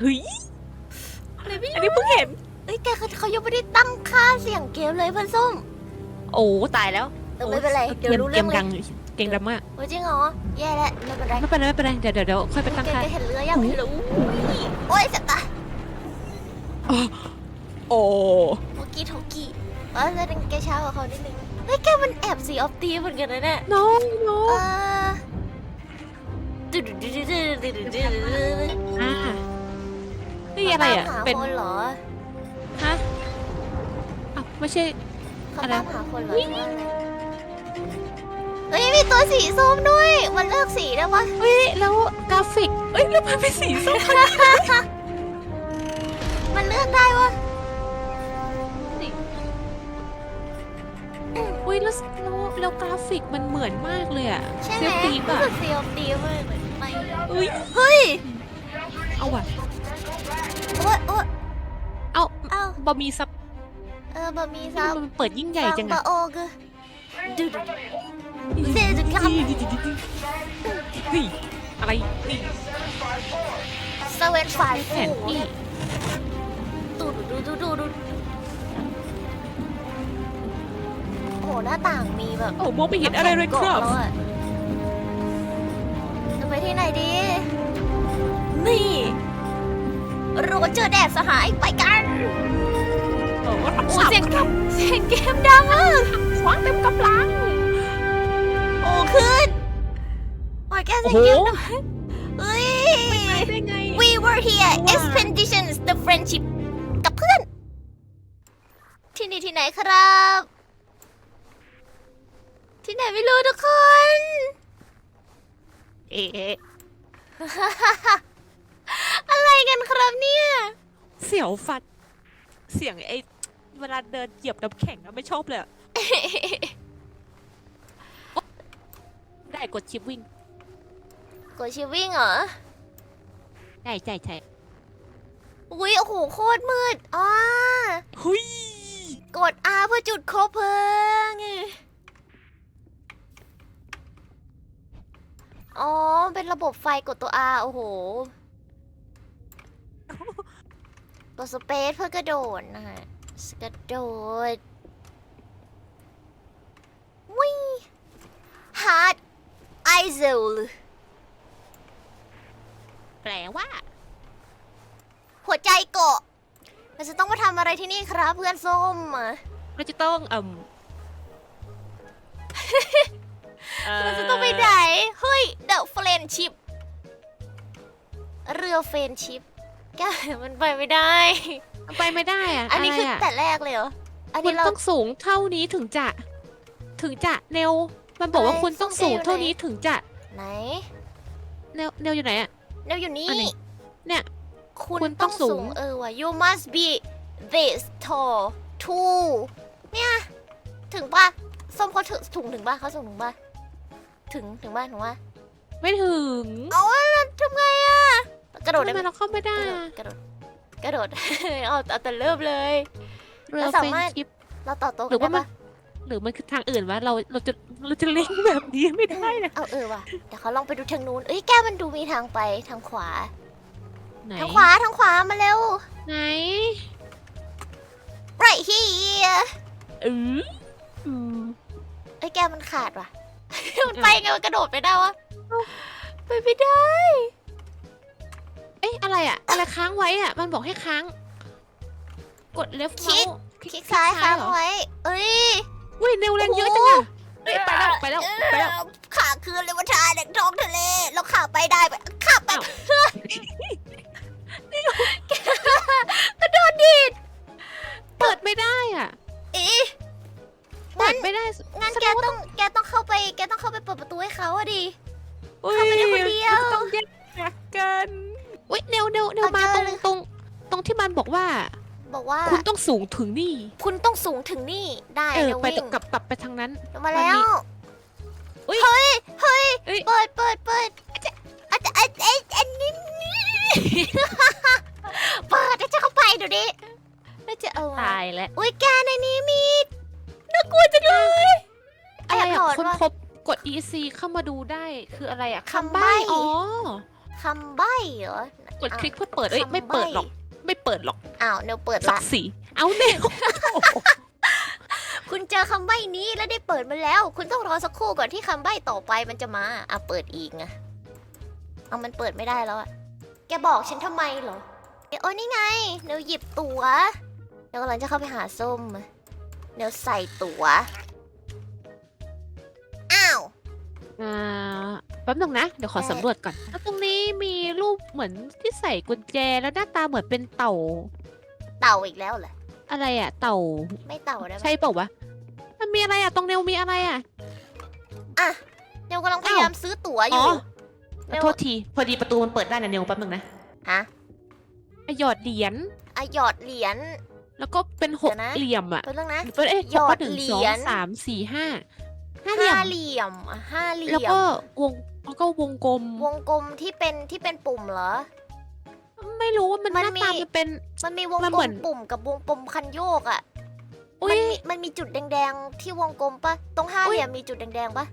เฮ้ยอะไรพี่อันนี้เพิ่งเห็น เอ้ยแกเขาเขายังไม่ได้ตั้งค่าเสียงเกมเลยเพื่อนส้มโอ้ตายแล้วเออไม่เป็นไรเก่กงมดังเกมดังมากจริงเหรอแย่แล้วไม่เป็นไรไม่เป็นไรไม่เป็นไรเดี๋ยวเดี๋ยวเดี๋ยวค่อยไปตั้งค่าเห็นเรือยังไม่รู้โอ้ยสัตว์โอ้โทกี้โทกี้ว่าจะเป็นแกเช้ากว่าเขานิดนึงเฮ้ยแกมันแอบสีออฟตีเหมือนกันนะเนี่ยน้องน้อเองอ่า นี่อะไรอะขาตามหาเป็น คนเหรอฮะอ้าวไม่ใช่ เขาอะไร ตามหาคนเหรอหรือว่าอะไรเฮ้ยมีตัวสีส้มด้วย มันเลือกสีได้ปะเฮ้ยแล้วกราฟิกเอ้ยแล้วมันเป็นสีส้มมันเลือกได้วะเฮ้ยแล้วแล้วแล้วกราฟิกมันเหมือนมากเลยอะใช่ไหเซมฟตีรู้ป่ะสึกสีออฟตีมากเลยไปเอ้ยเฮ้ย เอาว่ะ โอ๊ยโอ๊ยเอาเอ้าบะหมี่ซับเออบะหมี่นี่ซับมันเปิดยิ่งใหญ่จังบะอะโอกอะดุดุเซจุกับเฮ้ยอะไรนี่เซเว่นไฟแผนที่ตูดูดูดูดูดูโอ้โหหน้าต่างมีแบบโอ้มองไม่เห็นอะไรเลยครับน้ำแข็งกาะแล้วอะจะไปที่ไหนดี นี่ โรเจอร์แดดสหายไปกันโอ้รับโอ้ทราบเสียงเสียงเกมดังมากคว้างเต็มกำลัง โอ้ขึ้นโอ้ยแกเสียงเกมดังเฮ้ยได้ไง We were here ว่า expeditions the friendship กับเพื่อน ที่นี่ที่ไหนครับ ที่ไหนไม่รู้ทุกคน เอ๊ะ อะไรกันครับเนี่ย เสียวฟัดเสียงไอ้เวลาเดินเหยียบน้ำแข็งอะไม่ชอบเลยอะได้กดชิปวิ่งกดชิวิ่งเหรอ ใช่ใช่ใช่อุ้ยโอ้โหโคตรมืดอ่าหุยกด R เพื่อจุดคบเพลิง อ๋อ เป็นระบบไฟกดตัว R โอ้โห กดสเปซเพื่อกระโดดนะฮะกระโดดวิฮาร์ดไอเซลแปลว่า หัวใจเกาะเราจะต้องมาทำอะไรที่นี่ครับเพื่อนส้มอะเราจะต้องเอ่มเราจะต้องไปไหน เฮ้ย เดอะเฟรนชิพเรือเฟรนชิพ แกมันไปไม่ได้ ไปไม่ได้อะอันนี้ะไรคือะแต่แรกเลยเหรอ อันคุนี้ณเรา ต้องสูงเท่านี้ถึงจะ ถึงจะเนวมันบอกว่าอะไรคุณต้องส้สูมงเอวเท่าไหนนี้ถึงจะไหนเนวเนวอยู่ไหนอะเนวอยู่นี่อันไหนเนี่ย คุณคุณต้ต้อองงสูสูง งเออว่ะ you must be this tall to เนี่ยถึงป่ะส้มเขาถึงถุงถึงป่ะเขาสูงถึงป่ะถึงถึงป่ะถึงป่ะไม่ถึง เอาแล้วทำไงอะ กระโดดได้ทำไหไมมเราเข้าไม่ได้กระโดอะดกระโดดกระโดด เอาเอาแต่เริ่มเลย เรือเราเฟสานมารถ ชิป เราต่อโต๊ะหรือว่าได้มันปะหรือมันคือทางอื่นวะเราเราจะเราจะเล่นแบบนี้ไม่ได้นะเอาเออว่ะเดี๋ยวเขาลองไปดูทางนู้นเอ้ยแกมันดูมีทางไปทางขวา ไหนทางขวาทางขวามาเร็ว ไหน right here เอออืม เอ้ยแกมันขาดว่ะ มันไปไงมันกระโดดไปได้วะไปไม่ได้ เอ๊ะอะไรอะอะไรค้างไว้อะมันบอกให้ค้าง กด left คลิก mouse คลิกซ้ายคลิกซ้ายค้างเหรอไว้เอ้ย อุ้ยเร็วแรงเยอะจังอะเอ้ยไปแล้วไปแล้วไปแล้วขาคือเลวทาแดงท้องทะเลแล้วขาไปได้ไปขาไปอ้าวกระโดดดีดเปิดไม่ได้อะเอ๊ะเปิดไม่ได้งั้นแสแกดว่าต้องแกต้องเข้าไปแกต้องเข้าไปเปิดประตูให้เขาอะดิ อุ้ยเข้าไปได้คนเดียวต้องแยกกัน อุ้ยเนวเนวเนวเอามาเจตอรงเลยตรงตรงที่มันบอกว่า บอกว่าคุณต้องสูงถึงนี่ คุณต้องสูงถึงนี่ได้เออเดี๋ยวไปวิ่งกลับกลับไปทางนั้น ลงมาแล้ว อุ๊ย เฮ้ย เฮ้ย เอ้ยเปิดเปิดเปิดอาจจะอาจจะอาจจะอาจจะอันนี้เปิดแล้วจะเข้าไปเดี๋ยวนี้แล้วจะเอามาตายแล้ว อุ้ยแกในนี้มีน่ากลัวจังเลย อะไรแอบอะถอดคนว่า พบกด EC เข้ามาดูได้คืออะไรอะคำใบ้ อ๋อ คำใบ้เหรอกดคลิกเพื่อเปิดเอ้ยไม่เปิดหรอก ไม่เปิดหรอกอ้าวเนวเปิดสัละกสีเอาเนวคุณเจอคำใบ้นี้แล้วได้เปิดมันแล้ว คุณต้องรอสักครู่ก่อนที่คำใบ้ต่อไปมันจะมาอะเปิดอีกไงเอามันเปิดไม่ได้แล้วอะแกบอกฉันทำไมเหรอเดี๋ยวโอ้นี่ไงเนวหยิบตั๋วเนวกำลังจะเข้าไปหาส้มเนวใส่ตั๋วอ้าวอ่าแป๊บนึงนะ เดี๋ยวขอได้สำรวจก่อน แล้วตรงนี้มีรูปเหมือนที่ใส่กุญแจแล้วหน้าตาเหมือนเป็นเต่า เต่าอีกแล้วเหรอ อะไรอะเต่า ไม่เต่าได้ไหมใช่เปล่าวะ มันมีอะไรอะตรงเนวมีอะไรอะอะเนวกำลังพยายามซื้อตั๋วอยู่อ๋อเนวโทษที พอดีประตูมันเปิดได้นะเนวแป๊บนึงนะฮะไอหยอดเหรียญ อะหยอดเหรียญ แล้วก็เป็นหกเดี๋ยวนะ เหลี่ยมอะเป็นเรื่องนะ เป็นเอ้ยหยอดหนึ่งเหรีสองยญ สามสี่ห้าห้าเหลี่ยม ห้าเหลี่ยมอะห้าเหลี่แล้วยม ก็วง แล้วก็วงกลม วงกลมที่เป็นที่เป็นปุ่มเหรอ ไม่รู้ว่ามันหมันน้ามี ตามันเป็น มันมีวงมันกเหลมือมน ปุ่มกับวงกลมคันโยกอะอุ้มันยมีมันมีจุดแดงๆที่วงกลมปะตรงห้าอุ๊เหย ลี่ยมมีจุดแดงๆปะ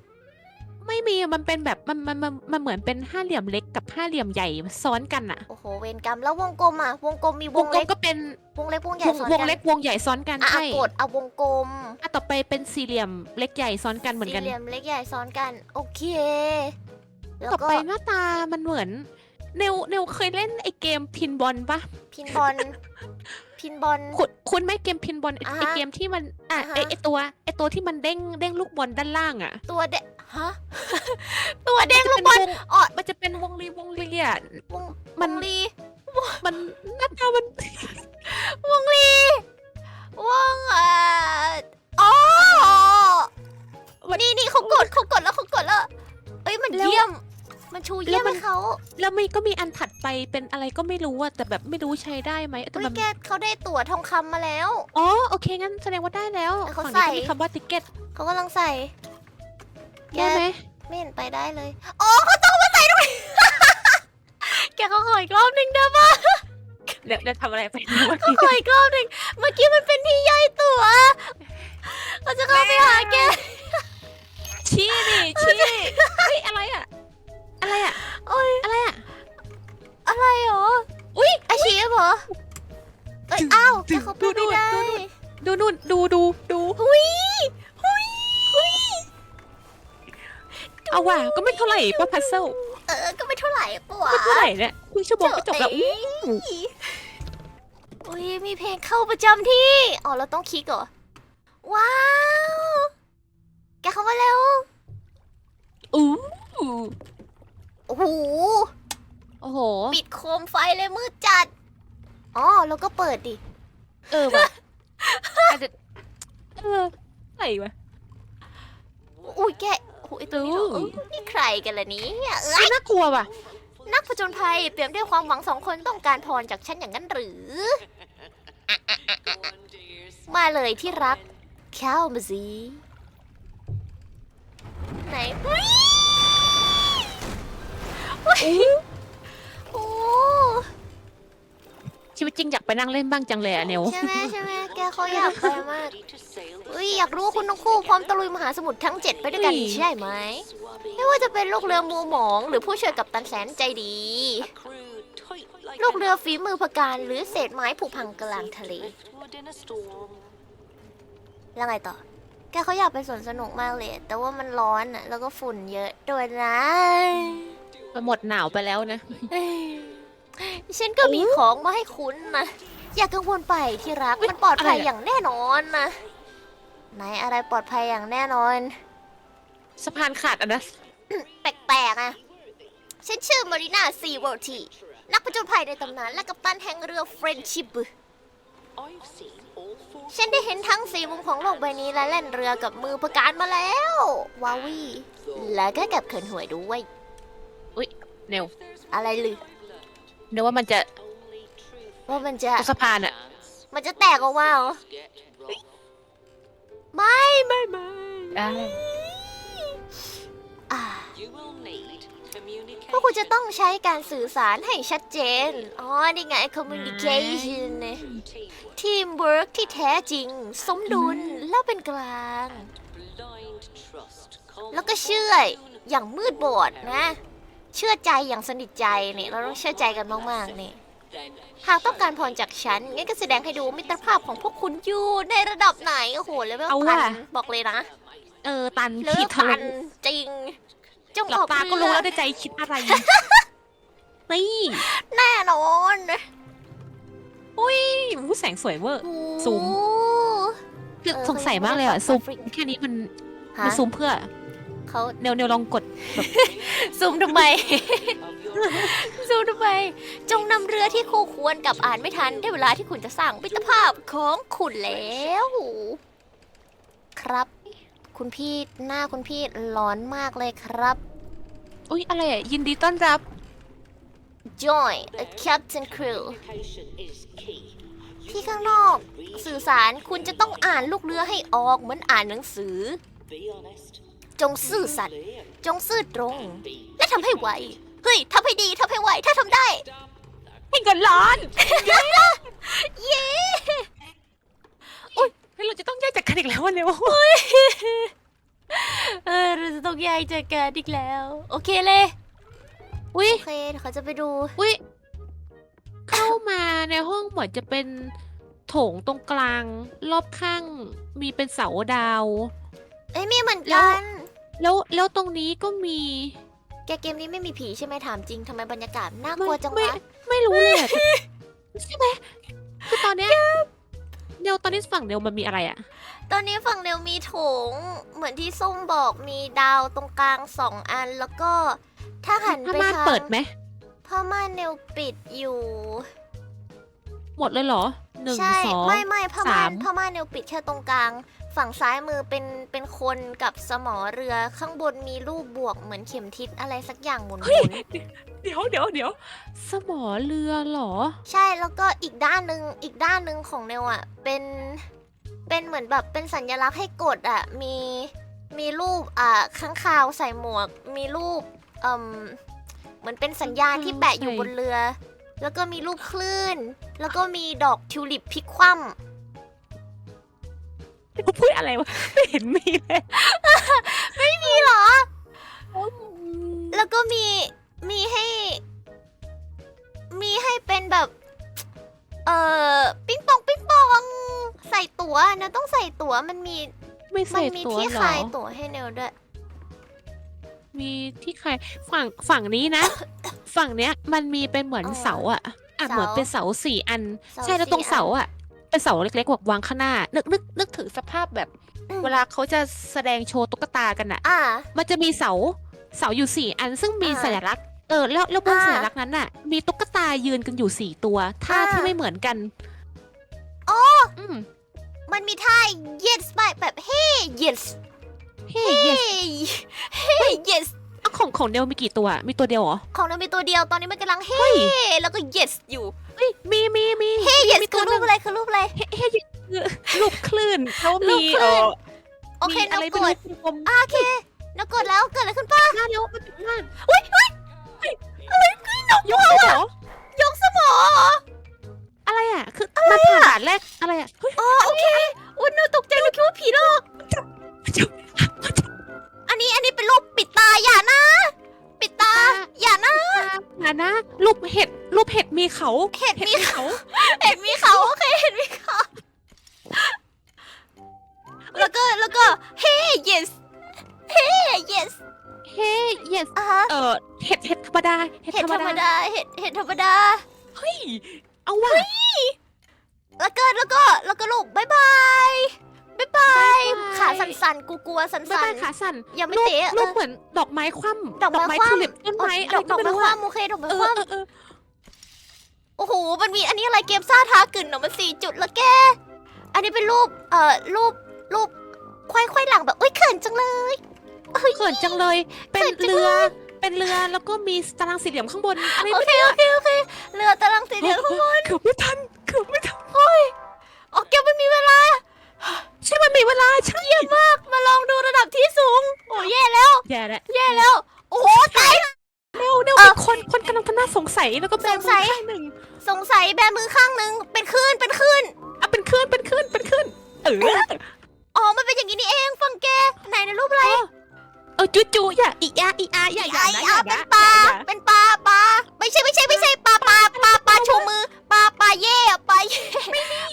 ไม่มีมันเป็นแบบมันมันมันมันเหมือนเป็นห้าเหลี่ยมเล็กกับห้าเหลี่ยมใหญ่ซ้อนกันอะโอ้โหเวรกรรมแล้ววงกลมอะ วงกลมมีววงงกลเล็มกก็เป็นวงเล็กวงใหญ่วงซ้อนวงกันเล็กวงใหญ่ซ้อนกันอะใช่อะกดเอาวงกลมอะต่อไปเป็นสี่เหลี่ยมเล็กใหญ่ซ้อนกันเหมือนสี่กัน เหลี่ยมเล็กใหญ่ซ้อนกัน โอเค แล้วต่อก็ไปหน้าตามันเหมือน เนวเนวเคยเล่นไอเกมพินบอลปะพินบอลพินบอล คุณคุณไหม่เกมพินบอลไอ้อ่าฮะไอเกมที่มันอะอ่าฮะ ไอไอตัวไอตัวที่มันเด้งเด้งลูกบอลด้านล่างอะตัวเดฮะ ตัวเด้งลูกบอลมันจะเป็นวงอ๋อมันจะเป็นวงรีวงรีอะวงมันวงลีมันหน้าตามันวงลีวงเอ่ออ๋อนี่นี่เขากดเขากดแล้วเขากดแล้ว เอ้ยมันเยี่ยม มันชูเยี่ยมให้เขาแล้วมีก็มีอันถัดไปเป็นอะไรก็ไม่รู้อะแต่แบบไม่รู้ใช้ได้ไหมแต่เฮ้ยมันแกเขาได้ตั๋วทองคำมาแล้ว อ๋อโอเคงั้นแสดงว่าได้แล้วแต่เขาฝั่งใส่นี้ก็มีคำว่าติเก็ตเขากำลังใส่ แก ได้ไหมไม่เห็นไปได้เลยอ๋อเขาต้องมาใส่ตรงนี้ แกเขาขออีกรอบหนึ่งได้ปะเดี๋ยวเดี๋ยวทำอะไรไปเมื่อเขากี้ขออีกรอบหนึ่งเมื่อกี้มันเป็นที่ย่อยตั๋วเขาจะเข้าไปหาแกชี้ดิชี้ อะไรอะโอ้ยอะไรอะอะไรหรอ อุ้ยอาชีพเหรอเอ้ยอ้าวแต่เขาไปไม่ได้ดูนู่นดูดูดูหุยหุยหุยเอาว่ะก็ไม่เท่าไหร่ป้าพัซเซิลเออ ก็ไม่เท่าไหร่ปะวะไม่เท่าไหร่เนี่ยคุยชั่วโมงก็จบแล้วเอ้ยอุ้ยมีเพลงเข้าประจำที่ อ๋อ เราต้องคลิกเหรอ ว้าว แกเข้ามาเร็วอู้ โอ้โห โอ้โห ปิดโคมไฟเลยมืดจัด อ๋อ แล้วก็เปิดดิ เออว่ะอาจจะเอออะไรวะ อุ้ยแกโอ้ยตัวนี้เหรออู้เอ้ยนี่ใครกันล่ะเนี้เอ้ไม่ยน่ากลัวว่ะ นักผจญภัยเปรียบด้วยความหวังสองคนต้องการพรจากฉันอย่างนั้นหรือมาเลยที่รักเข้ามาสิไหนเฮ้ยเฮ้ย โอ้ชีวิตจริงอยากไปนั่งเล่นบ้างจังเลยอะเนวใช่ไหมใช่ไหมแกเขาอยากไปมากเฮ้ยอยากรู้ว่าคุณทั้งคู่พร้อมตะลุยมหาสมุทรทั้งเจ็ดไปด้วยกันอุ้ยใช่ไหมไม่ว่าจะเป็นลูกเรือมัวหมอง หรือผู้ช่วยกับตันแสนใจดี ลูกเรือฝีมือพการหรือเศษไม้ผุพังกลางทะเลแล้วไงต่อ แกเขาอยากไปสวนสนุกมากเลย แต่ว่ามันร้อนอะแล้วก็ฝุ่นเยอะด้วยนะ มันหมดหนาวไปแล้วนะเอ้ยฉันก็มีของมาให้คุณนะ อย่ากังวลไปที่รักเฮ้ยมันปลอดภัยอะไรอะ อย่างแน่นอนนะไหนอะไรปลอดภัยอย่างแน่นอน สะพานขาดอะนะ แปลกๆอะฉันชื่อมารีนาซีวอลทีนักผจญภัยในตำนานและกัปตันแห่งเรือเฟรนชิปฉันได้เห็นทั้งสี่มุมของโลกใบนี้และเล่นเรือกับมือประการมาแล้ว วาวีและก็กับเขินหวยด้วย เนวอะไรลือเนวว่ามันจะว่ามันจะ สะพานอะมันจะแตกออกมาเหรอ ไม่ไม่ไม่ได้อ่าพวกคุณจะต้องใช้การสื่อสารให้ชัดเจน อ๋อ นี่ไง communication เนี่ย teamwork ที่แท้จริง สมดุลแล้วเป็นกลาง แล้วก็เชื่ออย่างมืดบอดนะ เชื่อใจอย่างสนิทใจเนี่ยเราต้องเชื่อใจกันมากๆนี่หากต้องการพรจากฉันงั้นก็แสดงให้ดูมิตรภาพของพวกคุณอยู่ในระดับไหนโอ้โหเลเวลเอาพัว่ะนบอกเลยนะเออ ตันเลเวขีลดทะพัลุนจริงจงหลัอบอกตาก็รู้เรือแล้วในใจคิดอะไร นี่แน่นอนอุ้ยผู้แสงสวยเวอร์ ซูม โอ้ คือเออสงสัยมากเลยอะเขาซูมยังไม่ได้แค่นี้มัน ฮะ มันซูมเพื่อ เขาเนวเนวลองกดซูมทำไม ซูมทำไม จงนำเรือที่คู่ควรกับอ่านไม่ทัน ได้เวลาที่คุณจะสร้างมิตรภาพของคุณแล้ว ครับ คุณพี่หน้าคุณพี่ร้อนมากเลยครับ อุ้ยอะไรอะ ยินดีต้อนรับ Join a captain crew ที่ข้างนอก สื่อสารคุณจะต้องอ่านลูกเรือให้ออกเหมือนอ่านหนังสือ จงซื่อสัตย์จงซื่อตรง และทำให้ไว เฮ้ยทำให้ดีทำให้ไว ถ้าทำได้ ให้เงินล้าน เย้เฮ้ยเราจะต้องแยกจากกันอีกแล้ววันเนี้เออเราจะต้องแยกจากกันอีกแล้ว โอเคเลย อุ้ย โอเคเดี๋ยวเขาจะไปดู อุ้ยเข้ามาในห้องเหมือนจะเป็นโถงตรงกลาง รอบข้างมีเป็นเสาดาว เอ้ยมีเหมือนแล้กัวน แล้วแล้วตรงนี้ก็มีแกเกมนี้ไม่มีผีใช่ไหมถามจริงทำไมบรรยากาศน่ากลัวจังไม่วะไม่รู้เลยอะใช่ไหมคือตอนเนี้ยเนวตอนนี้ฝั่งเนวมันมีอะไรอะตอนนี้ฝั่งเนวมีโถง เหมือนที่ส้มบอกมีดาวตรงกลางสองอันแล้วก็ถ้าหันผ้าไปม่านทางเปิดไหมผ้าม่านเนวปิดอยู่ หมดเลยเหรอหนึ่งใช่สอง ไม่ไม่ผ้าม่านสามผ้าม่านเนวปิดแค่ตรงกลาง ฝั่งซ้ายมือเป็นเป็นคนกับสมอเรือข้างบนมีรูปบวกเหมือนเข็มทิศอะไรสักอย่างหมุนๆเดี๋ยวเดี๋ยวเดี๋ยวสมอเรือเหรอ ใช่แล้วก็อีกด้านหนึ่งอีกด้านหนึ่งของเนวอะเป็นเป็นเหมือนแบบเป็นสัญลักษณ์ให้กดอะมีมีรูปอ่าข้างคาวใส่หมวก มีรูปเอ่มเหมือนเป็นสัญญาณที่แปะอยู่บนเรือ แล้วก็มีรูปคลื่น แล้วก็มีดอกทิวลิปพลิกคว่ เขาพูดอะไรวะ ไม่เห็นมีเลยำไม่มีเหรอ แล้วก็มี มีให้ มีให้เป็นแบบ เอ่อ ปิ้งปองปิ้งปอง ใส่ตั๋วนะต้องใส่ตั๋วมันมี ไม่มัใส่มีตัวที่เหรอ ขายตั๋วให้เนวด้วย มีที่ใครฝั่งฝั่งนี้นะ ฝั่งเนี้ยมันมีเป็นเหมือนเออเสาอะอะเสาเหมือนเป็นเสาสี่อันเสาใช่แล้วสี่ตรงเสาอันอะ เป็นเสาเล็กๆแบบวางข้างหน้า นึกนึกนึกถึงสภาพแบบอืมเวลาเขาจะแสดงโชว์ตุ๊กตากันอะอ่า มันจะมีเสาเสาอยู่สี่อันซึ่งมีอ่าสัญลักษณ์เออแล้วแล้วบนอ่าสัญลักษณ์นั้นน่ะ มีตุ๊กตายืนกันอยู่สี่ตัวท่าอ่า ที่ไม่เหมือนกันอ๋ออืมมันมีท่า yes แบบแบบ hey yes เฮ้ย hey hey yes เอาของของเดลมีกี่ตัว มีตัวเดียวเหรอ ของเรามีตัวเดียวตอนนี้มันกำลังเฮ้ย hey แล้วก็ yes อยู่เฮ้ยมีมีมี hey yes มีตัคืวอหรูนึ่ปงอะไรคือรูปอะไร เฮ้ยเฮ้ยคือรูปคลื่นเขารูมีปคลื่เอนอโอเคมีนอะไรกไม่กรู้ดกลมอะโอเคนกกดแล้วเกิดอะไรขึ้นป้าหน้าเดียวมันติดมากอุ้ยอุ้ยอะไรคือนกยกเลยเหรอยกสมออะไรอะ คือมันผ่านด่านแรกอะไรอะเฮ้ยอ๋อโอเคอุ้ยหนูตกใจหนูคิดว่าผีหลอกอั นนี้อันนี้เป็นรูปปิดตาอย่านะ ปิดตาอย่านะอ่านะรูปเห็ดรูปเห็ดมีเขาเห็ดมีเขา เห็นมีเขาโอเคเห็นมีเขา แล้วก็แล้วก็ hey yes hey yes เฮ้ย yes อะฮะเออเห็ดเห็ดธรรมดาเห็ดเห็ดธรธรรมรมดาดาเห็ดเห็ดธรรมดา เฮ้ยเอาว่ะแล้วก็แล้วก็แล้วก็ลูกบายบาย บายบายขาสั่นๆกูกลัวสั่บ๊ายนบายขาสั่นๆยังไม่รูปเตะรูเอปอเหมือนดอกไม้คว่ำดอกไม้คว่ำ ทิวลิปต้นไม้ดอกดอกอะไรไม้ก็คไม่ว่ำรู้โอเคดอกไม้เอคอว่เออเออำโอ้โห มันมีอันนี้อะไรเกมซ่าท้ากึ่นเนาะมันสี่จุดแล้วแก อันนี้เป็นรูป เอ่อ รูป รูป ควายควายหลังแบบ อุ้ยเขินจังเลยเฮ้ย เขินจังเลย เป็นเขินจัง เรือ เป็นเรือแล้วก็มีตารางสี่เหลี่ยมข้างบนอะไรโอไม่เค โอเค โอเค เรือตารางสีเหลืองข้างบนเกือบไม่ทันเกือบไม่ทันออกแกไม่มีเวลา ใช่มันมีเวลาใช่เยี่ยมมาก มาลองดูระดับที่สูง โอ้แย่แล้ว แย่แล้วแย่แล้ว โอ้โหตาย เร็วเร็วเออมีคนคนกำลังทำหน้าสงสัยแล้วก็แบสมืงสัยอข้างหนึ่งสงสัยแบมือข้างหนึ่งเป็นคลื่นเป็นคลื่นอะเป็นคลื่นเป็นคลื่นเป็นคลื่นเออ อ๋อ มันเป็นอย่างนี้นี่เองฟังแกไหนนะรูปอะไร เออจุจุอย่าอีอาอีอาอย่าอย่าไอ้นะอาย่เป็นนะปลา อย่อย่เป็นปลาปลาไม่ใช่ไม่ใช่ไม่ใช่ปลาปลาปลาปลาชูมือปลาปลาเย่อะปลาเย่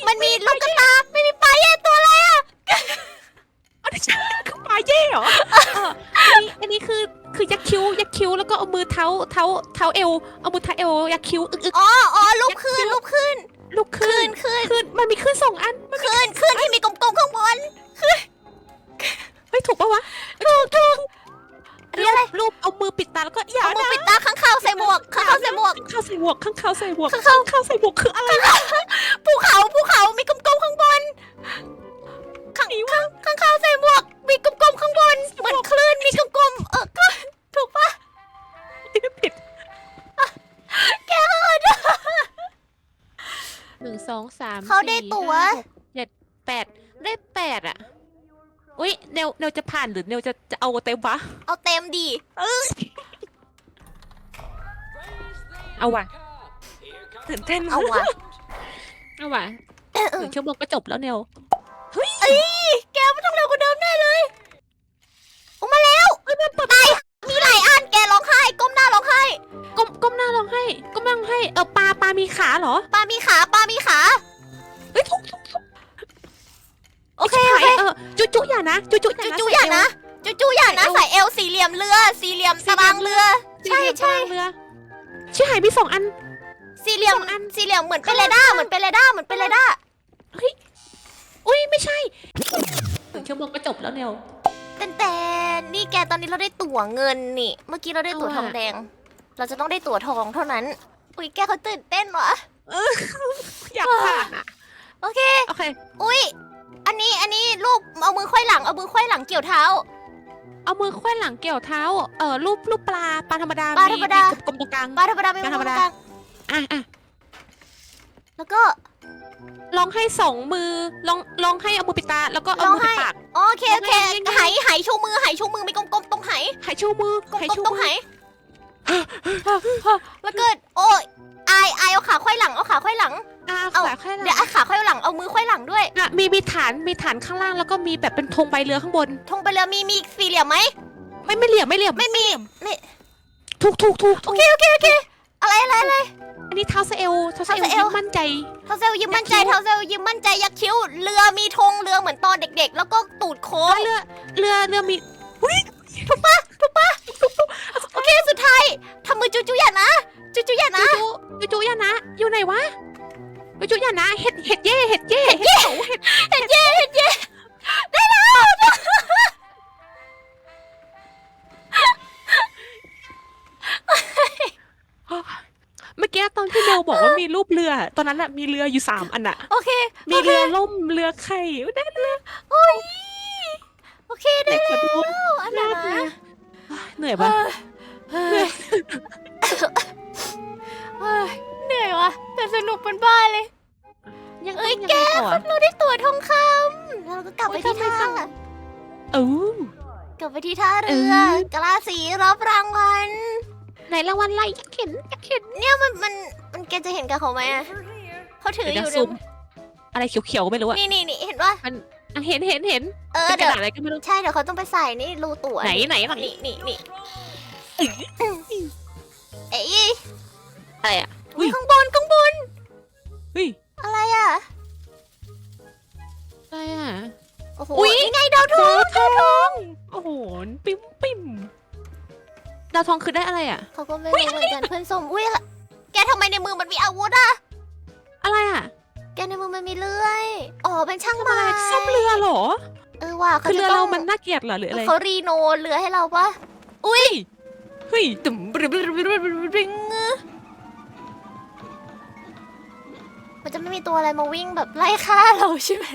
มันมีลูกกระตาไม่มีปลาเย่ตัวอะไรอะอันนี้คือปลาเย่เหรอเอออันนี้อันนี้คือคือยักคิ้วยักคิ้วแล้วก็เอามือเท้าเท้าเท้าเอวเอามือเท้าเอวยักคิ้วอึกอึกอ๋ออ๋อลูกขึ้นลูกขึ้นลุกขึ้ขึ้นนขึ้นขึ้นมันมีขึ้นสองอันขึ้นขึ้นที่มีกลมๆข้างบน เฮ้ยถูกปะวะถูกถูกอันนี้อะไร รูปเอามือปิดตาแล้วก็อย่าเอามือนะปิดตาข้างข่าวใส่หมวกข้างข่าวใส่หมวก ข้างข้าวใส่หมวกข้างข้าวใส่หมวกข้างข้าข้าวงข้าวใส่หมวกคืออะไรภูเขาภูเขามีกลมๆข้างบน ข้างข้างข้างข่าวใส่หมวก มีกลมๆข้างบน เหมือนคลื่นมีกลมๆเออก็ถูกปะผิดแกเออด้วยหนึ่งสองสามเขาได้สี่ตั๋ว ห้าหกเจ็ดแปดได้แปดอะ อุ้ยเนวเนวจะผ่านหรือเนวจะจะเอาเต็มวะเอาเต็มดีเอาว่ะตื่นเต้นเอาว่ะเอาว่ะหนึ่งชั่วโมงก็จบแล้วเนวเอ้ยแกไม่ต้องเร็วกว่าเดิมแน่เลยออกมาแล้วตายมีหลายอันแกร้องไห้ก้มหน้าร้องไห้ก้มก้มหน้าร้องให้ก้มหน้าร้องให้เออปลาปลามีขาเหรอปลามีขาปลามีขาเฮ้ยถูกถูกถูก โอเคโอเคเออจุจุอย่านะจุจุจูจูอย่านะ จูจูอย่านะใส่เอวสี่เหลี่ยมเรือ สี่เหลี่ยมตารางเรือ ใช่ใช่ เรือชื่อหายมีสองอัน สี่เหลี่ยมสองอันสี่เหลี่ยมเหมือนเป็นเรดาร์เหมือนเป็นเรดาร์เหมือนเป็นเรดาร์อุ้ยไม่ใช่หนึ่งชั่วโมงก็จบแล้วเนว แต่แต่นี่แกตอนนี้เราได้ตั๋วเงินนี่ เมื่อกี้เราได้ตั๋วเอาอะ ทองแดง เราจะต้องได้ตั๋วทองเท่านั้น อุ้ยแกเขาตื่นเต้นวะอยากผ่านอะโอเค โอเค อุ้ย อันนี้อันนี้รูปเอามือควายหลังเอามือควายหลังเกี่ยวเท้า เอามือควยหลังเกี่ยวเท้า เออรูปรูปปลาปลาธรรมดาปลาธรรมดากลมๆตรงกลาง ปลาธรรมดาไม่ปลาธรรมดา กลางอะอะแล้วก็ ลองให้สองมือลองลองให้เอามือปิดตาแล้วก็เอาลองมือให้ปิดปาก โอเคโอเคยังไงยังไง ไหไหชูมือไหชูมือมีกลมๆตรงไหหายชูมือ กลหายมชูๆตรงมืไหอ แล้วก็โอ้ยอายอายเอาขาควายหลังเอาขาควายหลัง อะเอา ขาแค่เดี๋ยวเอาขาควายหลังเอามือควายหลังด้วยน่ะมีมีฐานมีฐานข้างล่างแล้วก็มีแบบเป็นธงใบเรือข้างบน ธงไปเรือมีมีสี่เหลี่ยมไหมไม่ไม่เหลี่ยมไม่เหลี่ยมไม่มีไม่ถูกถูกถูกโอเคโอเคโอเคอะไรอะไรอะไร อันนี้เท้าสะเอลเท้าสะเอลเท้าสะเอวยิ้มมั่นใจ เทาเซลยิ้มมั่นใจยักษ์คิ้ว เทาเซลยิ้มมั่นใจยักษ์คิ้วเรือมีธงเรือเหมือนตอนเด็ก ๆ แล้วก็ตูดโค้งเรือเรือเรือมีโอ เคสุดท้ายทำมือจุจุอย่านะ จุจุอย่านะจูจูจูอย่านะ อยู่ไหนวะจูจูอย่านะ เห็ดเห็ดเย่เห็ดเย่เห็ดเย่เห็ดเห็นเย่เห็นเย่ได้แล้วเมื่อกี้ตอนที่เบลบอกว่ามีรูปเรือ ตอนนั้นอะมีเรืออยู่สามอันอะโอเคมีเรือล่มเรือไข่ได้เรือโอ้ยโอเคไหนได้ขอดูแล้วอันนั้นนะเหนื่อยเฮ้ปะย เฮ้ยเหนื่อยว่ะ แต่สนุกเป็นบ้าเลย ยังเอ้ยแกเราได้ตั๋วทองคำแล้วเราก็กลับไปที่ท่าสั่งเออกลับไปที่ท่าเรือเออกลาสีรับรางวัลไหนรางวัลอะไรอยากเห็นอยากเห็นเนี่ยมันมันมันแกจะเห็นกับเขาไหมอะเขาถืออเดี๋ยวยู่ซูมอะไรเขียวๆก็ไม่รู้อะนี่นี่นี่เห็นว่าอะเห็นเห็นเห็นเออเป็นกเดี๋ยวดาษอะไรก็ไม่รู้ใช่เดี๋ยวเขาต้องไปใส่นี่รูตั๋วไหนไหนไหนนี่นี่นี่ เอ้ยอะไรอะอุ้ยข้างบนข้างบน เฮ้ยอะไรอะ อะไรอะโอ้โหอุ๊ยนี่ไงดาวทองดาวทองโอ้โหปิ๊มปิ๊มดาวทองคือได้อะไรอะเขาก็ไม่รู้เหมือนกันเพื่อนส้มอุ้ยอะไรแกทำไมในมือมันมีอาวุธอะอะไรอะแกในมือมันมีเลื่อยอ๋อเป็นช่างทำไม้อะไรซ่อมเรือเหรอเออว่ะเขาคือจะเรือต้เราองมันน่าเกลียดเหรอหรืออะไรเขารีโนเรือให้เราปะอุ้ย เฮ้ยตึมบริบริบริบริบริมันจะไม่มีตัวอะไรมาวิ่งแบบไล่ฆ่าเราใช่ไหม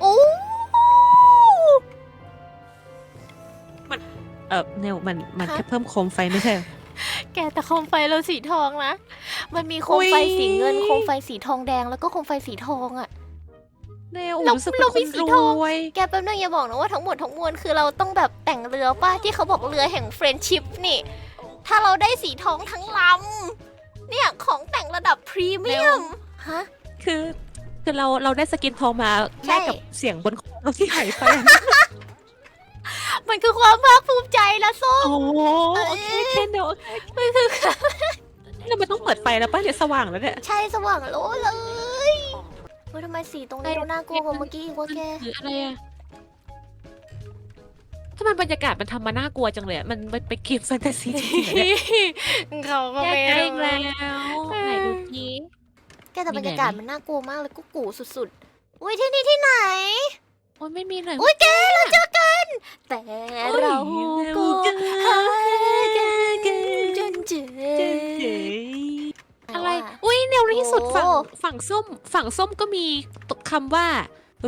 โอ้เออเนวมันมันแค่เพิ่มโคมไฟไม่ใช่แกแต่โคมไฟเราสีทองนะ มันมีโคมไฟสีเงินโคมไฟสีทองแดงแล้วก็โคมไฟสีทองอะ เนวเรารู้สึกเป็นเราคมีนสีรทอง วย แกแป๊บนึงอย่าบอกนะว่าทั้งหมดทั้งมวลคือเราต้องแบบแต่งเรือป้าที่เขาบอกเรือแห่งเฟรนชิพนี่ ถ้าเราได้สีทองทั้งลำเนี่ยของแต่งระดับพรีเมียมฮะ คือคือเราเราได้สกินทองมาใช่ แลกกับเสียงบนเราที่หายไปอะมันคือความภาคภูมิใจนะส้ม โอ้โอเคโอเคเดี๋ยวมันคือเนี่ยมันต้องเปิดไฟแล้วป่ะเนี่ยสว่างแล้วเนี่ย ใช่สว่างโลเลย เฮ้ยทำไมสีตรงนี้ดูน่ากลัวกว่าเมื่อกี้อีกว่าแกหรืออะไรอะถ้ามันบรรยากาศมันทำมาน่ากลัวจังเลยอะมันมันไปนเกมแฟนตาซีจริงๆเหรอเนี่ยเขาก็แก้ไม่เกรู้งแล้วไหนดูทีแกแต่มีบรไหนรยากาศมันน่ากลัวมากเลยกุ๊กกูสุดๆ อุ้ยที่นี่ที่ไหน โอ้ยไม่มีเลย อุ้ยแกเราเจอกัน แต่โอ้ยเรา ดโอ้ฝั่งฝั่งส้มฝั่งส้มก็มีคำว่า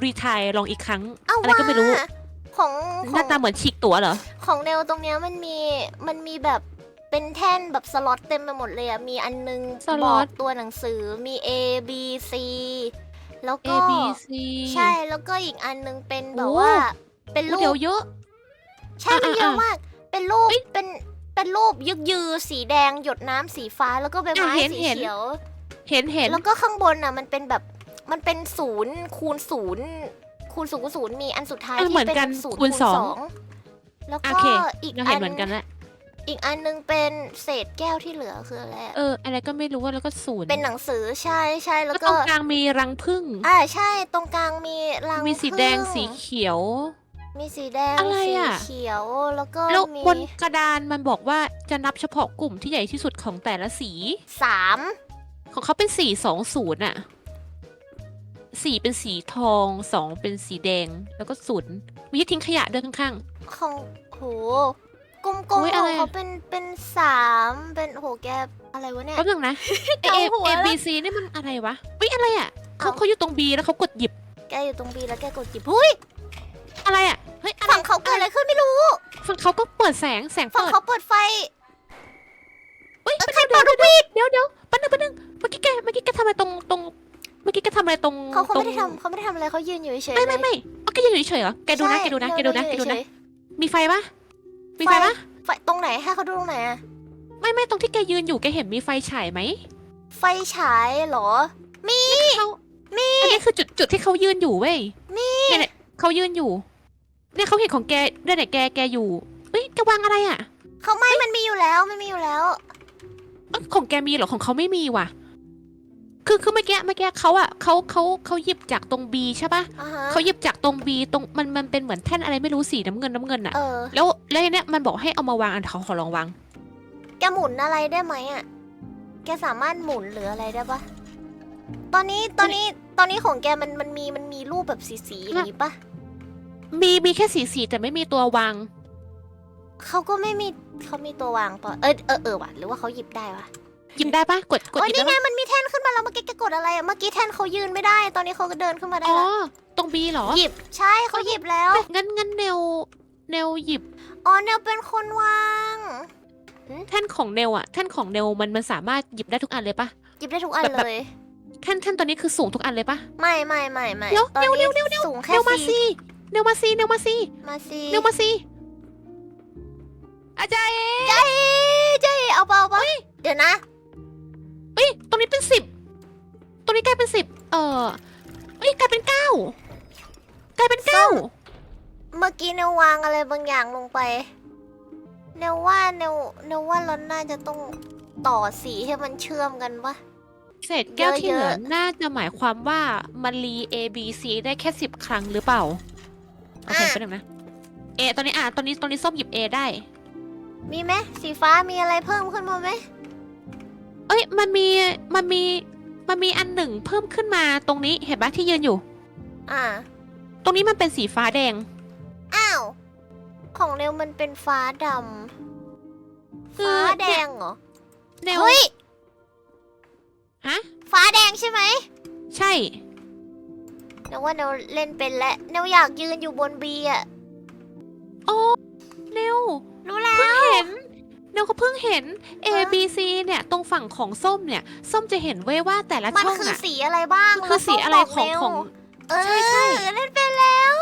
รีทายลองอีกครั้ง เอาอะไรก็ไม่รู้ว่าของขหอน้างตาเหมือนฉีกตั๋วเหรอ ของแนวตรงเนี้ยมันมีมันมีแบบเป็นแท่นแบบสล็อตเต็มไปหมดเลยอะมีอันนึงสล็บออตกตัวหนังสือมี A B C แล้ว A ก็ B C ใช่แล้วก็อีกอันนึงเป็นแบบโอ้ว่า เป็นโอ้รูเดี๋ยปวเยอะ ใช่มันอะเยอะอะมาก เป็นรูปเอ้ยเป็นเป็นรูปยึกยือสีแดงหยดน้ำสีฟ้าแล้วก็ใบไม้อะเห็นสีเห็นเขียว เห็นเห็นแล้วก็ข้างบนน่ะมันเป็นแบบมันเป็นศูนย์คูณศูนย์คูณศูนย์คูณศูนย์มีอันสุดท้ายอะที่เหมือนเป็นกันศูนย์คูณสองแล้วโอก็เคอีกเราอัเห็นนเหมือนกันแล้วอีกอันนึงเป็นเศษแก้วที่เหลือคืออะไรอะเออ อะไรก็ไม่รู้ว่าแล้วก็ศูนย์เป็นหนังสือใช่ใช่แล้แล้ววตก็รงกลางมีรังผึ้งอ่าใช่ตรงกลางมีรังมีสีแดงผึ้สีเขียว มีสีแดงอะไรสีอะเขียวแล้วก็แล้วมีบนกระดานมันบอกว่าจะนับเฉพาะกลุ่มที่ใหญ่ที่สุดของแต่ละสีสาม ของเขาเป็นสีสองศูนย์อะสีเป็นสีทองสองเป็นสีแดงแล้วก็ศูนย์มีที่ทิ้งขยะด้วยข้าง ของโหกลมอุ๊ยๆขอะองไรเขาเป็นเป็นสามเป็นโหแกอะไรวะๆเนี่ย แป๊บนึงนะ A เกา A หัว A แล้ว B C นี่มันอะไรวะวิอะไรอะเขาเอ้าเขาอยู่ตรง B แล้วเขากดหยิบแกอยู่ตรงบีแล้วแกกดหยิบหุ้ยอะไรอะเฮ้ยอะไรฝั่งเขาเกิดอะไรขึ้นไม่รู้ ฝั่งเขาก็เปิดแสงแสงฝั่งเปิดเขาเปิดไฟ เฮ้ยเอ้ยแป๊บนึงใครเปิดลูกบิดเดี๋ยวเดี๋ยว แป๊บนึงแป๊บนึงเมื่อกี้แกเมื่อกี้แกทำอะไรตรงตรง เมื่อกี้แกทำอะไรตรงเขาเขาตรไม่งได้ทำเขาไม่ได้ทำอะไรเขายืนอยู่เฉยๆไม่ไม่เลยไม่เอาแกยืนอยู่เฉยๆเหรอแกดูนะใช่แกดูนะเแกดูนะแกดูนะเฉยมีไฟปะมีไฟปะๆไฟตรงไหนให้เขาดูตรงไหนอะไม่ไม่ตรงที่แกยืนอยู่แกเห็นมีไฟฉายไหมไฟฉายเหรอมีเขาอันนี้คือจุดจุดที่เขายืนอยู่เว้ยมีเนี่ยเนี่ยเขายืนอยู่ เนี่ยเขาเห็นของแกเนี่ยเนี่ยแกแกอยู่เฮ้ยแกวางอะไรอะเขาไม่มันมีอยู่แล้วมันมีอยู่แล้ว เอ้ยของแกมีเหรอของเขาไม่มีว่ะ คือคือเมื่อกี้เมื่อกี้เขาอะเขาเขาเขาหยิบจากตรงบีใช่ปะอ่าฮะเขาหยิบจากตรงบีตรงมันมันเป็นเหมือนแท่นอะไรไม่รู้สีน้ำเงินน้ำเงินอะเออ แล้วแล้วเนี่ยมันบอกให้เอามาวางอันเขาขอลองวาง แกหมุนอะไรได้ไหมอะแกสามารถหมุนหรืออะไรได้ปะตอนนี้ตอนนี้ตอนนี้ของแกมันมันมีมันมีรูปแบบสีๆอย่างนี้ปะมีมีแค่สีสีแต่ไม่มีตัววาง เขาก็ไม่มีเขามีตัววางปะเออเออเออว่ะหรือว่าเขาหยิบได้วะหยิบได้ปะกดกดโอ้หยยิบนี่ได้ไงปะมันมีแท่นขึ้นมาแล้วเมื่อกี้แกกดอะไรอะเมื่อกี้แท่นเขายืนไม่ได้ ตอนนี้เขาก็เดินขึ้นมาได้อ๋อ แล้วตรงบีเหรอหยิบใช่เขาหยิบแล้วเอ้ยงั้นงั้นเนวเนวหยิบ อ๋อเนี่ยเป็นคนวางแท่นของเนวอะแท่นของเนวมันมันสามารถหยิบได้ทุกอันเลยปะ หยิบได้ทุกอันแบบ เลย แท่นแท่นตัวนี้คือสูงทุกอันเลยปะ ไม่ไม่ไม่ไม่เดี๋ยวตอนเดี๋ยวนี้เดี๋ยวเดี๋ยว สูงแค่เนวมาสี่ซีเนวมาซีเนวมาซีมาซีเนวมาซี อาจารย์ใจใจเอาเปล่าปะเดี๋ยวนะ เอ้ยตรงนี้เป็นสิบตรงนี้กลายเป็นสิบเออเอ้ยกลายเป็นเก้ากลายเป็นเก้าเมื่อกี้เนววางอะไรบางอย่างลงไป เนวว่าเนวเนวว่าเราน่าจะต้องต่อสีให้มันเชื่อมกันปะ เศษแก้วที่เหลือเยอะน่าจะหมายความว่ามันรี A B C ได้แค่สิบครั้งหรือเปล่าโอเคไปหนึ่งนะเอตอนนี้อะตอนนี้ตอนนี้ส้มหยิบ A ได้ มีไหมสีฟ้ามีอะไรเพิ่มขึ้นมาไหมเอ้ยมันมีมันมีมันมีอันหนึ่งเพิ่มขึ้นมาตรงนี้เห็นปะที่ยืนอยู่ อ่า ตรงนี้มันเป็นสีฟ้าแดง อ้าว ของเนวมันเป็นฟ้าดคืำอฟ้าแดงเหรอแนวเฮ้ยฮะฟ้าแดงใช่ไหมใช่เนวว่าเนวเล่นเป็นและเนวอยากยืนอยู่บนบีอะโอ้เนว รู้แล้วเพิ่งเห็นเนวก็เพิ่งเห็น A ฮะ B C เนี่ยตรงฝั่งของส้มเนี่ยส้มจะเห็นไว้ว่าแต่ละมันช่องคืออะสีอะไรบ้างมันคือสีอะไรของแล้วของ เออใช่ใช่ เล่นเป็นแล้ว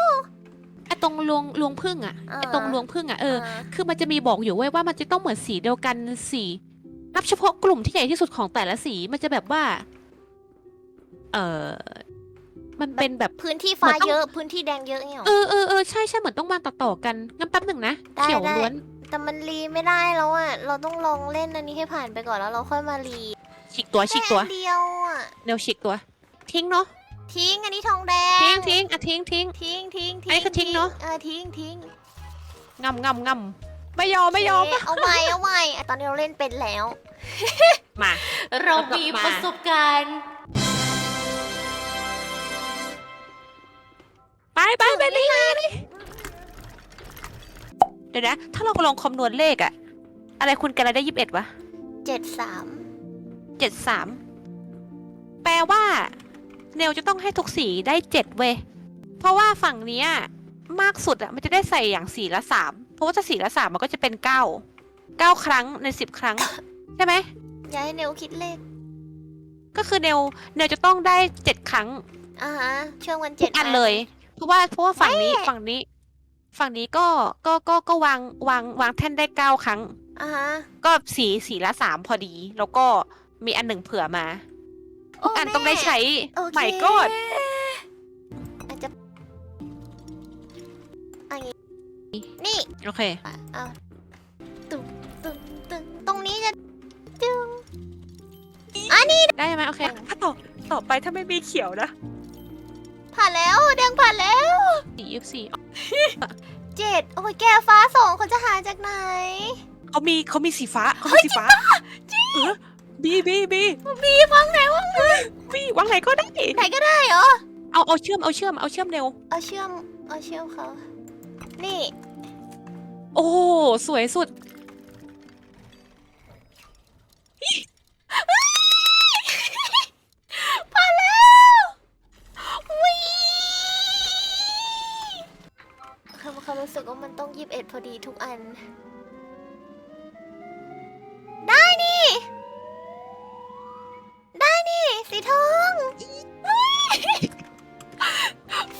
ไอ้ตรงลวงลวงพึ่งอะอ่าไอ้ตรงลวงพึ่งอะเออ คือมันจะมีบอกอยู่เว้ยว่ามันจะต้องเหมือนสีเดียวกันสีนับเฉพาะกลุ่มที่ใหญ่ที่สุดของแต่ละสีมันจะแบบว่า เออ มันเป็นแบบ พื้นที่ฟ้าเหมือนต้องเยอะพื้นที่แดงเยอะเนี่ยหรอ เออเออเออใช่ใช่เหมือนต้องวางต่อๆกันงั้นแป๊บหนึ่งนะได้เขียวได้ ล้วนแต่มันรีไม่ได้แล้วอะ เราต้องลองเล่นอันนี้ให้ผ่านไปก่อนแล้วเราค่อยมารีฉีกตัวฉีกตัวแค่อันเดียวอะแนวฉีกตัว ทิ้งเนาะทิ้งอันนี้ทองแดง ทิ้งทิ้งอะทิ้งทิ้ง ทิ้งทิ้งอันนี้คือทิ้งเนอะ เออทิ้งทิ้งงำงำงำไม่ยอมไม่ยอม โเคเอาใหม่เอาใหม่อะตอนนี้เราเล่นเป็นแล้ว มา เรากลับมีมาประสบการณ์ ไปไปไปนี่นี่เดี๋ยวนะ ถ้าเราลองคำนวณเลขอะอะไรคุณกันอะไรได้ยี่สิบเอ็ดวะเจ็ดสามเจ็ดสามแปลว่า เนวจะต้องให้ทุกสีได้เจ็ดเว้ยเพราะว่าฝั่งเนี้ยมากสุดอะมันจะได้ใส่อย่างสีละสามเพราะว่าถ้าสีละสามมันก็จะเป็นเก้าเก้าครั้งในสิบครั้ง ใช่ไหมอย่าให้เนวคิดเลข ก็คือเนวเนวจะต้องได้เจ็ดครั้งอ่าฮะเชื่อมกันเจ็ดอันเลย เพราะว่าเพราะว่าฝั่งนี้แม่ฝั่งนี้ ฝั่งนี้ก็ก็ก็ก็วางวางวางแท่นได้เก้าครั้งอ่าฮะก็สีสีละสามพอดี แล้วก็มีอันหนึ่งเผื่อมาทุกอันต้องได้ใช้โอเคใหม่ก็อาจจะอันนี้นี่โอเคอะเอาตึงตึงตึงตรงนี้จะจึงอันนี้ได้ไหมโอเคถ้าต่อต่อไปถ้าไม่มีเขียวนะ ผ่านแล้วแดงผ่านแล้วสี่ยี่สิบสี่เจ็ดโอ้ยแกฟ้าสองเขาจะหาจากไหน เขามีเขามีสีฟ้าเขามีสีฟ้าเออบีบีบีบีฟังไหนวะบีวางไหนก็ได้ไหนก็ได้เหรอเอาเอาเชื่อมเอาเชื่อมเอาเชื่อมเร็วเอาเชื่อมเอาเชื่อมเขานี่ โอ้สวยสุด สึกว่ามันต้องยีิบเอ็ดพอดีทุกอัน ได้นี่ ได้นี่ สีทอง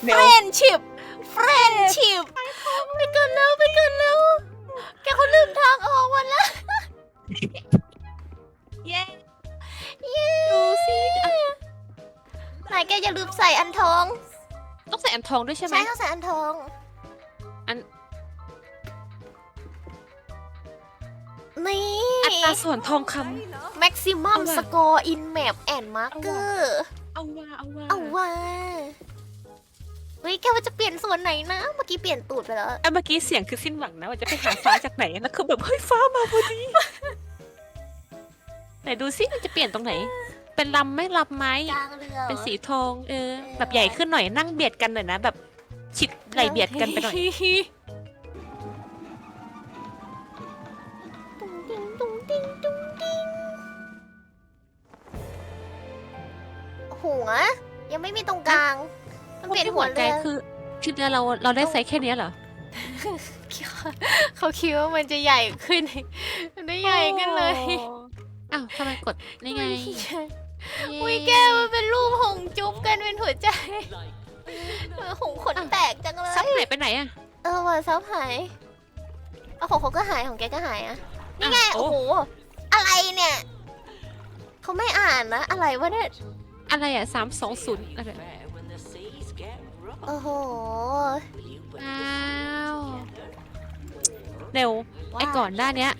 เร็ว friendship friendship ไปกันแล้วไปกันแล้ว แกเขาลืมทางออกหมดแล้วเย้เย้ดูสิอะไหนแกอย่าลืมใส่อันทอง ต้องใส่อันทองด้วยใช่ไหมใช่ต้องใส่อันทอง นี่ อัตราส่วนทองค maximum เอาว่ะ score in map and marker ำเอาว่าเอาว่าเอาว่าเฮ้ยแกว่าจะเปลี่ยนส่วนไหนนะ เมื่อกี้เปลี่ยนตูดไปแล้วไอ้เมื่อกี้เสียงคือสิ้นหวังนะว่าจะไปหาฟ้าจากไหนแล้วคือแบบเฮ้ยฟ้ามาพอดีไหนดูสิมันจะเปลี่ยนตรงไหน เป็นลำไหม่ลำไม้กลางเรือ เป็นสีทองเออ แบบใหญ่ขึ้นหน่อยนั่งเบียดกันหน่อยนะแบบชิดไหลเบียดกันไปหน่อย หัว ยังไม่มีตรงกลาง มันเปลี่ยนหัวใจเรือคือคือเรือเราเราได้ไซส์แค่เนี้ยเหรอเขาคิดว่ามันจะใหญ่ขึ้นมันได้ใหญ่ขึ้นเลยโอ้อ้าวทำไมกดนี่ไงอุ้ยแกมันเป็นรูปหงจุ๊บกันเป็นหัวใจเออหงขนแตกจังเลยซับไหนไปไหนอะเออว่าซับหายเอาของเขาก็หายของแกก็หายอะนี่ไงอะโอ้โอ้โหอะไรเนี่ยเขาไม่อ่านนะอะไรวะเนี่ย อะไรอะสามสองศูนย์อะไรโอ้โห อ้าวเร็วไอ้ก่อนหน้าเนี้ย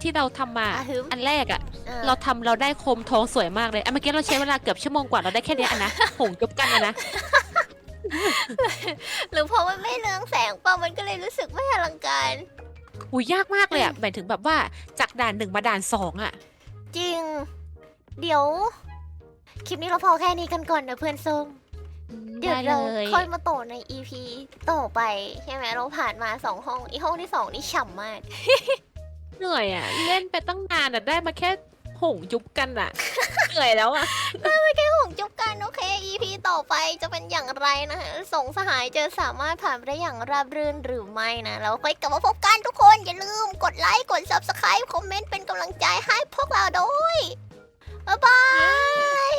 ที่เราทำมาอะฮึม อันแรกอะออเราทำเราได้โคมทองสวยมากเลยอะเมื่อกี้เราใช้เวลาเกือบชั่วโมงกว่าเราได้แค่เนี้ยอะนะ หงจบกันอะนะหรือเพราะมันไม่เรืองแสงเปล่ามันก็เลยรู้สึกไม่อลังการ อุ้ยยากมากเลยอะหมายถึงแบบว่าจากด่านหนึ่งมาด่านสองอะจริง เดี๋ยว คลิปนี้เราพอแค่นี้กันก่อนนะเพื่อนส้ม เดี๋ยวได้เราเลยค่อยมาต่อใน EP ต่อไปใช่ไหมเราผ่านมาสองห้อง อีกห้องที่สองนี่ฉ่ำมาก เหนื่อยอะเล่นไปตั้งนานอะได้มาแค่หงยุบกันอะเหนื่อยแล้วอะห่วงจบกันโอเค EP ต่อไปจะเป็นอย่างไรนะฮะส่งสหายเจอสามารถผ่านไปได้อย่างราบรื่นหรือไม่นะ แล้วค่อยกลับมาพบกันทุกคนอย่าลืมกดไลค์กด Subscribe คอมเมนต์เป็นกำลังใจให้พวกเราด้วย บ๊ายบาย